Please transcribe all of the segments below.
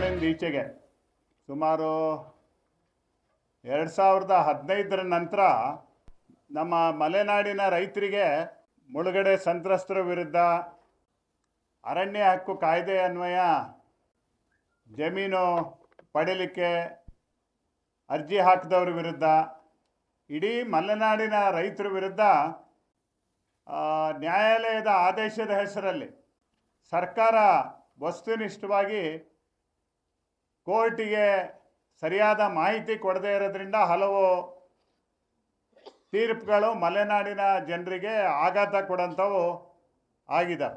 ಇತ್ತೀಚೆಗೆ ಸುಮಾರು ಎರಡು ಸಾವಿರದ ಹದಿನೈದರ ನಂತರ ನಮ್ಮ ಮಲೆನಾಡಿನ ರೈತರಿಗೆ ಮುಳುಗಡೆ ಸಂತ್ರಸ್ತರ ವಿರುದ್ಧ ಅರಣ್ಯ ಹಕ್ಕು ಕಾಯ್ದೆ ಅನ್ವಯ ಜಮೀನು ಪಡೀಲಿಕ್ಕೆ ಅರ್ಜಿ ಹಾಕಿದವ್ರ ವಿರುದ್ಧ, ಇಡೀ ಮಲೆನಾಡಿನ ರೈತರ ವಿರುದ್ಧ ನ್ಯಾಯಾಲಯದ ಆದೇಶದ ಹೆಸರಲ್ಲಿ ಸರ್ಕಾರ ವಸ್ತುನಿಷ್ಠವಾಗಿ ಕೋರ್ಟಿಗೆ ಸರಿಯಾದ ಮಾಹಿತಿ ಕೊಡದೇ ಇರೋದ್ರಿಂದ ಹಲವು ತೀರ್ಪುಗಳು ಮಲೆನಾಡಿನ ಜನರಿಗೆ ಆಘಾತ ಕೊಡೋಂಥವು ಆಗಿದೆ.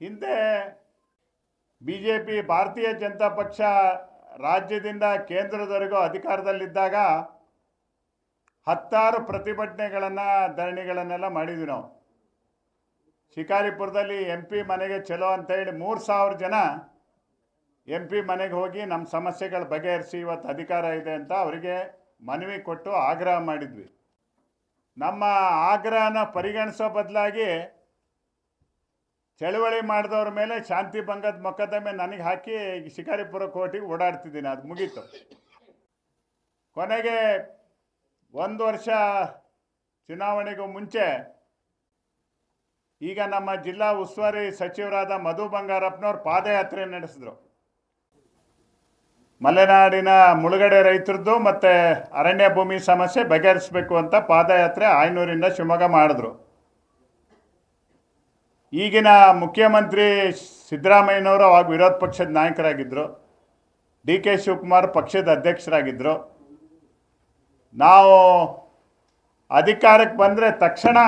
ಹಿಂದೆ ಬಿ ಜೆ ಪಿ ಭಾರತೀಯ ಜನತಾ ಪಕ್ಷ ರಾಜ್ಯದಿಂದ ಕೇಂದ್ರದವರೆಗೂ ಅಧಿಕಾರದಲ್ಲಿದ್ದಾಗ ಹತ್ತಾರು ಪ್ರತಿಭಟನೆಗಳನ್ನು, ಧರಣಿಗಳನ್ನೆಲ್ಲ ಮಾಡಿದ್ವಿ ನಾವು. ಶಿಕಾರಿಪುರದಲ್ಲಿ ಎಂ ಪಿ ಮನೆಗೆ ಚಲೋ ಅಂತೇಳಿ ಮೂರು ಸಾವಿರ ಜನ ಎಂ ಪಿ ಮನೆಗೆ ಹೋಗಿ ನಮ್ಮ ಸಮಸ್ಯೆಗಳು ಬಗೆಹರಿಸಿ ಇವತ್ತು ಅಧಿಕಾರ ಇದೆ ಅಂತ ಅವರಿಗೆ ಮನವಿ ಕೊಟ್ಟು ಆಗ್ರಹ ಮಾಡಿದ್ವಿ. ನಮ್ಮ ಆಗ್ರಹನ ಪರಿಗಣಿಸೋ ಬದಲಾಗಿ ಚಳುವಳಿ ಮಾಡಿದವ್ರ ಮೇಲೆ ಶಾಂತಿ ಭಂಗದ ಮೊಕದ್ದಮೆ ನನಗೆ ಹಾಕಿ ಶಿಕಾರಿಪುರ ಕೋರ್ಟಿಗೆ ಓಡಾಡ್ತಿದ್ದೀನಿ, ಅದು ಮುಗೀತು. ಕೊನೆಗೆ ಒಂದು ವರ್ಷ ಚುನಾವಣೆಗೂ ಮುಂಚೆ ಈಗ ನಮ್ಮ ಜಿಲ್ಲಾ ಉಸ್ತುವಾರಿ ಸಚಿವರಾದ ಮಧು ಬಂಗಾರಪ್ಪನವ್ರು ಪಾದಯಾತ್ರೆ ನಡೆಸಿದ್ರು. ಮಲೆನಾಡಿನ ಮುಳುಗಡೆ ರೈತರದ್ದು ಮತ್ತು ಅರಣ್ಯ ಭೂಮಿ ಸಮಸ್ಯೆ ಬಗೆಹರಿಸಬೇಕು ಅಂತ ಪಾದಯಾತ್ರೆ ಆಯನೂರಿಂದ ಶಿವಮೊಗ್ಗ ಮಾಡಿದ್ರು. ಈಗಿನ ಮುಖ್ಯಮಂತ್ರಿ ಸಿದ್ದರಾಮಯ್ಯನವರು ಅವಾಗ ವಿರೋಧ ಪಕ್ಷದ ನಾಯಕರಾಗಿದ್ದರು ಡಿ ಕೆ ಶಿವಕುಮಾರ್ ಪಕ್ಷದ ಅಧ್ಯಕ್ಷರಾಗಿದ್ದರು ನಾವು ಅಧಿಕಾರಕ್ಕೆ ಬಂದರೆ ತಕ್ಷಣ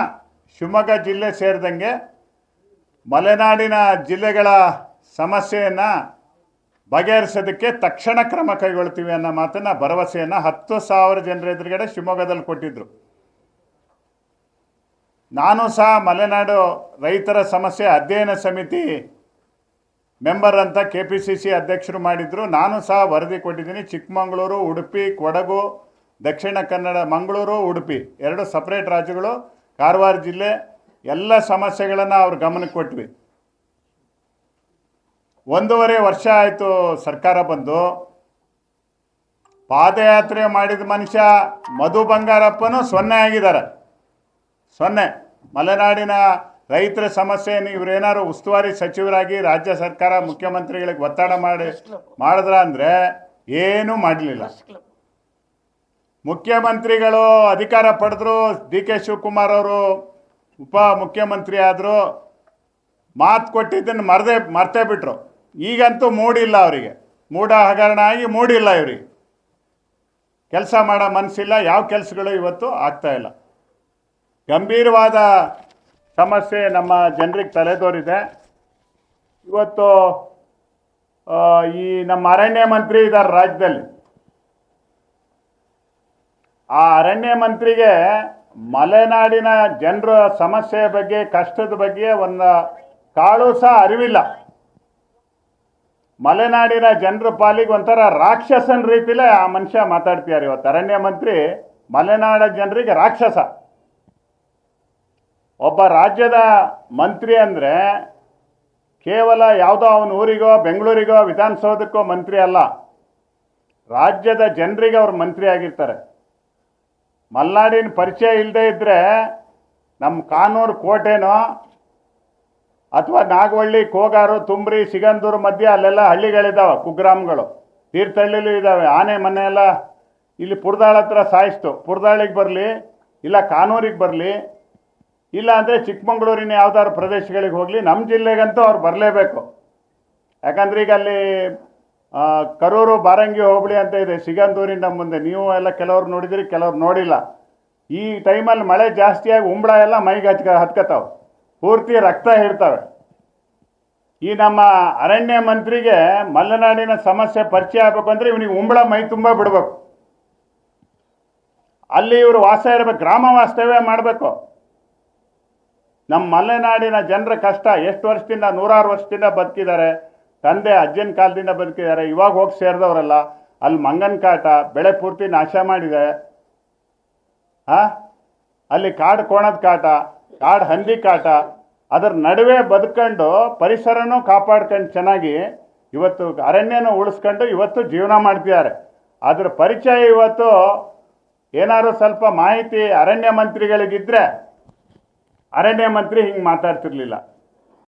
ಶಿವಮೊಗ್ಗ ಜಿಲ್ಲೆ ಸೇರಿದಂಗೆ ಮಲೆನಾಡಿನ ಜಿಲ್ಲೆಗಳ ಸಮಸ್ಯೆಯನ್ನು ಬಗೆಹರಿಸೋದಕ್ಕೆ ತಕ್ಷಣ ಕ್ರಮ ಕೈಗೊಳ್ತೀವಿ ಅನ್ನೋ ಮಾತನ್ನು, ಭರವಸೆಯನ್ನು ಹತ್ತು ಸಾವಿರ ಜನರ ಎದುರುಗಡೆ ಶಿವಮೊಗ್ಗದಲ್ಲಿ ಕೊಟ್ಟಿದ್ದರು ನಾನು ಸಹ ಮಲೆನಾಡು ರೈತರ ಸಮಸ್ಯೆ ಅಧ್ಯಯನ ಸಮಿತಿ ಮೆಂಬರ್ ಅಂತ ಕೆ ಪಿ ಸಿ ಸಿ ಅಧ್ಯಕ್ಷರು ಮಾಡಿದ್ರು. ನಾನು ಸಹ ವರದಿ ಕೊಟ್ಟಿದ್ದೀನಿ. ಚಿಕ್ಕಮಗಳೂರು, ಉಡುಪಿ, ಕೊಡಗು, ದಕ್ಷಿಣ ಕನ್ನಡ, ಮಂಗಳೂರು, ಉಡುಪಿ ಎರಡು ಸಪ್ರೇಟ್ ರಾಜ್ಯಗಳು, ಕಾರವಾರ ಜಿಲ್ಲೆ ಎಲ್ಲ ಸಮಸ್ಯೆಗಳನ್ನು ಅವ್ರ ಗಮನಕ್ಕೆ ಕೊಟ್ವಿ. ಒಂದೂವರೆ ವರ್ಷ ಆಯಿತು ಸರ್ಕಾರ ಬಂದು. ಪಾದಯಾತ್ರೆ ಮಾಡಿದ ಮನುಷ್ಯ ಮಧು ಬಂಗಾರಪ್ಪನೂ ಸೊನ್ನೆ ಆಗಿದ್ದಾರೆ. ಸೊನ್ನೆ. ಮಲೆನಾಡಿನ ರೈತರ ಸಮಸ್ಯೆಯನ್ನು ಇವರೇನಾದ್ರು ಉಸ್ತುವಾರಿ ಸಚಿವರಾಗಿ ರಾಜ್ಯ ಸರ್ಕಾರ ಮುಖ್ಯಮಂತ್ರಿಗಳಿಗೆ ಒತ್ತಡ ಮಾಡಿ ಮಾಡಿದ್ರ ಅಂದರೆ ಏನೂ ಮಾಡಲಿಲ್ಲ. ಮುಖ್ಯಮಂತ್ರಿಗಳು ಅಧಿಕಾರ ಪಡೆದ್ರು ಡಿ ಕೆ ಶಿವಕುಮಾರ್ ಅವರು ಉಪ ಮುಖ್ಯಮಂತ್ರಿ ಆದರು ಮಾತು ಕೊಟ್ಟಿದ್ದನ್ನು ಮರದೇ ಮರ್ತೇ ಬಿಟ್ರು. ಈಗಂತೂ ಮೂಡಿಲ್ಲ ಅವರಿಗೆ. ಮೂಢ ಹಗರಣ ಆಗಿ ಮೂಡಿಲ್ಲ ಇವರಿಗೆ. ಕೆಲಸ ಮಾಡೋ ಮನಸ್ಸಿಲ್ಲ ಯಾವ ಕೆಲಸಗಳು ಇವತ್ತು ಆಗ್ತಾ ಇಲ್ಲ. ಗಂಭೀರವಾದ ಸಮಸ್ಯೆ ನಮ್ಮ ಜನರಿಗೆ ತಲೆದೋರಿದೆ. ಇವತ್ತು ಈ ನಮ್ಮ ಅರಣ್ಯ ಮಂತ್ರಿ ಇದ್ದಾರೆ ರಾಜ್ಯದಲ್ಲಿ. ಆ ಅರಣ್ಯ ಮಂತ್ರಿಗೆ ಮಲೆನಾಡಿನ ಜನರ ಸಮಸ್ಯೆ ಬಗ್ಗೆ, ಕಷ್ಟದ ಬಗ್ಗೆ ಒಂದು ಕಾಳು ಸಹ ಅರಿವಿಲ್ಲ. ಮಲೆನಾಡಿನ ಜನರ ಪಾಲಿಗೆ ಒಂಥರ ರಾಕ್ಷಸನ ರೀತಿಲೇ ಆ ಮನುಷ್ಯ ಮಾತಾಡ್ತಿದ್ದಾರೆ ಇವತ್ತು. ಅರಣ್ಯ ಮಂತ್ರಿ ಮಲೆನಾಡ ಜನರಿಗೆ ರಾಕ್ಷಸ. ಒಬ್ಬ ರಾಜ್ಯದ ಮಂತ್ರಿ ಅಂದರೆ ಕೇವಲ ಯಾವುದೋ ಅವನ ಊರಿಗೋ, ಬೆಂಗಳೂರಿಗೋ, ವಿಧಾನಸೌಧಕ್ಕೋ ಮಂತ್ರಿ ಅಲ್ಲ. ರಾಜ್ಯದ ಜನರಿಗೆ ಅವ್ರು ಮಂತ್ರಿ ಆಗಿರ್ತಾರೆ. ಮಲೆನಾಡಿನ ಪರಿಚಯ ಇಲ್ಲದೆ ಇದ್ದರೆ ನಮ್ಮ ಕಾನೂರು ಕೋಟೆನೋ ಅಥವಾ ನಾಗವಳ್ಳಿ, ಕೋಗಾರು, ತುಂಬ್ರಿ, ಸಿಗಂದೂರು ಮಧ್ಯೆ ಅಲ್ಲೆಲ್ಲ ಹಳ್ಳಿಗಳಿದ್ದಾವೆ ಕುಗ್ರಾಮ್ಗಳು. ತೀರ್ಥಹಳ್ಳಿಲೂ ಇದ್ದಾವೆ ಆನೆ ಮನೆ ಎಲ್ಲ ಇಲ್ಲಿ ಪುರ್ದಾಳ ಹತ್ರ ಸಾಯಿಸ್ತು. ಪುರದಾಳಿಗೆ ಬರಲಿ, ಇಲ್ಲ ಕಾನೂರಿಗೆ ಬರಲಿ, ಇಲ್ಲ ಅಂದರೆ ಚಿಕ್ಕಮಂಗ್ಳೂರಿನ ಯಾವ್ದಾದ್ರು ಪ್ರದೇಶಗಳಿಗೆ ಹೋಗಲಿ ನಮ್ಮ ಜಿಲ್ಲೆಗಂತೂ ಅವ್ರು ಬರಲೇಬೇಕು. ಯಾಕಂದ್ರೆ ಈಗ ಅಲ್ಲಿ ಕರೂರು, ಬಾರಂಗಿ ಹೋಬಳಿ ಅಂತ ಇದೆ ಸಿಗಂದೂರಿಂದ ಮುಂದೆ. ನೀವು ಎಲ್ಲ ಕೆಲವ್ರು ನೋಡಿದಿರಿ, ಕೆಲವ್ರು ನೋಡಿಲ್ಲ. ಈ ಟೈಮಲ್ಲಿ ಮಳೆ ಜಾಸ್ತಿಯಾಗಿ ಉಂಬಳ ಎಲ್ಲ ಮೈಗೆ ಹಚ್ಕ ಹತ್ಕತಾವೆ. ಪೂರ್ತಿ ರಕ್ತ ಹೇಳ್ತವೆ ಈ ನಮ್ಮ ಅರಣ್ಯ ಮಂತ್ರಿಗೆ ಮಲೆನಾಡಿನ ಸಮಸ್ಯೆ ಪರಿಚಯ ಆಗಬೇಕು ಅಂದರೆ ಇವನಿಗೆ ಉಂಬಳ ಮೈ ತುಂಬ ಬಿಡಬೇಕು. ಅಲ್ಲಿ ಇವರು ವಾಸ ಇರಬೇಕು, ಗ್ರಾಮ ವಾಸ್ತವ್ಯ ಮಾಡಬೇಕು. ನಮ್ಮ ಮಲೆನಾಡಿನ ಜನರ ಕಷ್ಟ, ಎಷ್ಟು ವರ್ಷದಿಂದ, ನೂರಾರು ವರ್ಷದಿಂದ ಬದುಕಿದ್ದಾರೆ, ತಂದೆ ಅಜ್ಜನ ಕಾಲದಿಂದ ಬದುಕಿದ್ದಾರೆ, ಇವಾಗ ಹೋಗಿ ಸೇರಿದವರಲ್ಲ, ಅಲ್ಲಿ ಮಂಗನ ಕಾಟ ಬೆಳೆ ಪೂರ್ತಿ ನಾಶ ಮಾಡಿದೆ. ಆ? ಅಲ್ಲಿ ಕಾಡು ಕೋಣದ ಕಾಟ, ಕಾಡು ಹಂದಿ ಕಾಟ, ಅದರ ನಡುವೆ ಬದುಕೊಂಡು ಪರಿಸರನೂ ಕಾಪಾಡ್ಕೊಂಡು ಚೆನ್ನಾಗಿ ಇವತ್ತು ಅರಣ್ಯನ ಉಳಿಸ್ಕೊಂಡು ಇವತ್ತು ಜೀವನ ಮಾಡ್ತಿದ್ದಾರೆ. ಅದರ ಪರಿಚಯ ಇವತ್ತು ಏನಾದ್ರು ಸ್ವಲ್ಪ ಮಾಹಿತಿ ಅರಣ್ಯ ಮಂತ್ರಿಗಳಿಗಿದ್ರೆ ಅರಣ್ಯ ಮಂತ್ರಿ ಹಿಂಗೆ ಮಾತಾಡ್ತಿರ್ಲಿಲ್ಲ.